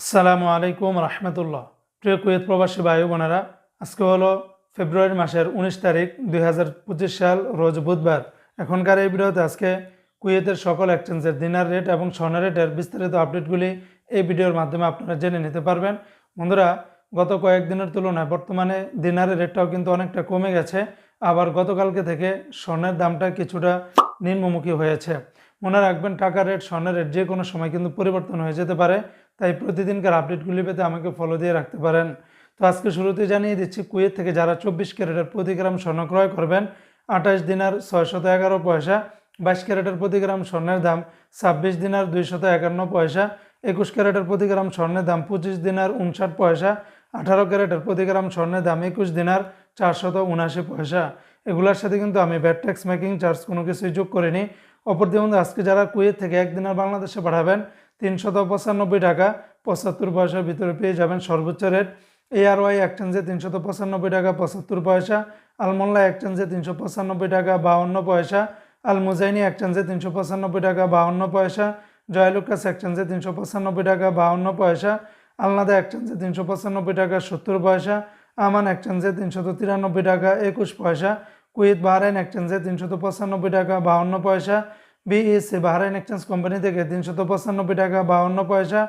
আসসালামু আলাইকুম রহমতুল্লাহ। প্রিয় কুয়েত প্রবাসী ভাই বোনেরা, আজকে হলো ফেব্রুয়ারি মাসের উনিশ তারিখ দুই হাজার পঁচিশ সাল, রোজ বুধবার। এখনকার এই ভিডিওতে আজকে কুয়েতের সকল এক্সচেঞ্জের দিনার রেট এবং স্বর্ণের রেটের বিস্তারিত আপডেটগুলি এই ভিডিওর মাধ্যমে আপনারা জেনে নিতে পারবেন। বন্ধুরা, গত কয়েকদিনের তুলনায় বর্তমানে দিনারের রেটটাও কিন্তু অনেকটা কমে গেছে, আবার গতকালকে থেকে স্বর্ণের দামটা কিছুটা নিম্নমুখী হয়েছে। মনে রাখবেন, টাকার রেট স্বর্ণের রেট যে কোনো সময় কিন্তু পরিবর্তন হয়ে যেতে পারে। তাই প্রতিদিনকার আপডেটগুলি পেতে আমাকে ফলো দিয়ে রাখতে পারেন। তো আজকে শুরুতে জানিয়ে দিচ্ছি, কুয়েত থেকে যারা চব্বিশ ক্যারেটের প্রতি গ্রাম স্বর্ণ ক্রয় করবেন, আঠাশ দিনার ছয়শত এগারো পয়সা, বাইশ ক্যারেটের প্রতি গ্রাম স্বর্ণের দাম ছাব্বিশ দিনার দুইশত একান্ন পয়সা, একুশ ক্যারেটের প্রতি গ্রাম স্বর্ণের দাম পঁচিশ দিনার উনষাট পয়সা, আঠারো ক্যারেটের প্রতি গ্রাম স্বর্ণের দাম একুশ দিনার চারশত উনআশি পয়সা। এগুলোর সাথে কিন্তু আমি ব্যাট ট্যাক্স মেকিং চার্জ কোনো কিছুই যোগ করিনি। অপরদিকে বন্ধু, আজকে যারা কুয়েত থেকে একদিনের বাংলাদেশে পাঠাবেন তিনশত পঁচানব্বই টাকা, পঁচাত্তর পয়সার ভিতরে পেয়ে যাবেন সর্বোচ্চ রেট। এআরওয়াই এক্সচেঞ্জে তিনশত পঁচানব্বই টাকা, পঁচাত্তর পয়সা। আলমোল্লা এক্সচেঞ্জে তিনশো পঁচানব্বই টাকা, বাউন্ন পয়সা। আল মুজাইনি এক্সচেঞ্জে তিনশো পঁচানব্বই টাকা, বাউন্ন পয়সা। জয়লুকাস এক্সচেঞ্জে তিনশো পঁচানব্বই টাকা, বাউন্ন পয়সা। আলনাদা এক্সচেঞ্জে তিনশো পঁচানব্বই টাকা, সত্তর পয়সা। আমান এক্সচেঞ্জে তিনশত তিরানব্বই টাকা, একুশ পয়সা। কুয়েত বাহরাইন এক্সচেঞ্জে তিনশত পঁচানব্বই টাকা, বাউন্ন পয়সা। বিএসসি, বাহরাইন এক্সচেঞ্জ কোম্পানি থেকে তিনশত পঁচানব্বই টাকা, বাউন্ন পয়সা,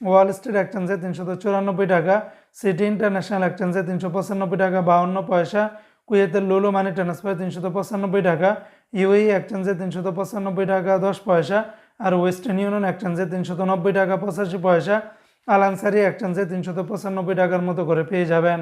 ওয়াল স্ট্রিট এক্সচেঞ্জে তিনশত চুরানব্বই টাকা, সিটি ইন্টারন্যাশনাল এক্সচেঞ্জে তিনশো পঁচানব্বই টাকা, বাউন্ন পয়সা, কুয়েতের লুলু মানি ট্রান্সফার তিনশত পঁচানব্বই টাকা, ইউএই এক্সচেঞ্জে তিনশত পঁচানব্বই টাকা, দশ পয়সা, আর ওয়েস্টার্ন ইউনিয়ন এক্সচেঞ্জে তিনশত নব্বই টাকা, পঁচাশি পয়সা আলানসারি এক্সচেঞ্জে তিনশত পঁচানব্বই টাকার মতো করে পেয়ে যাবেন।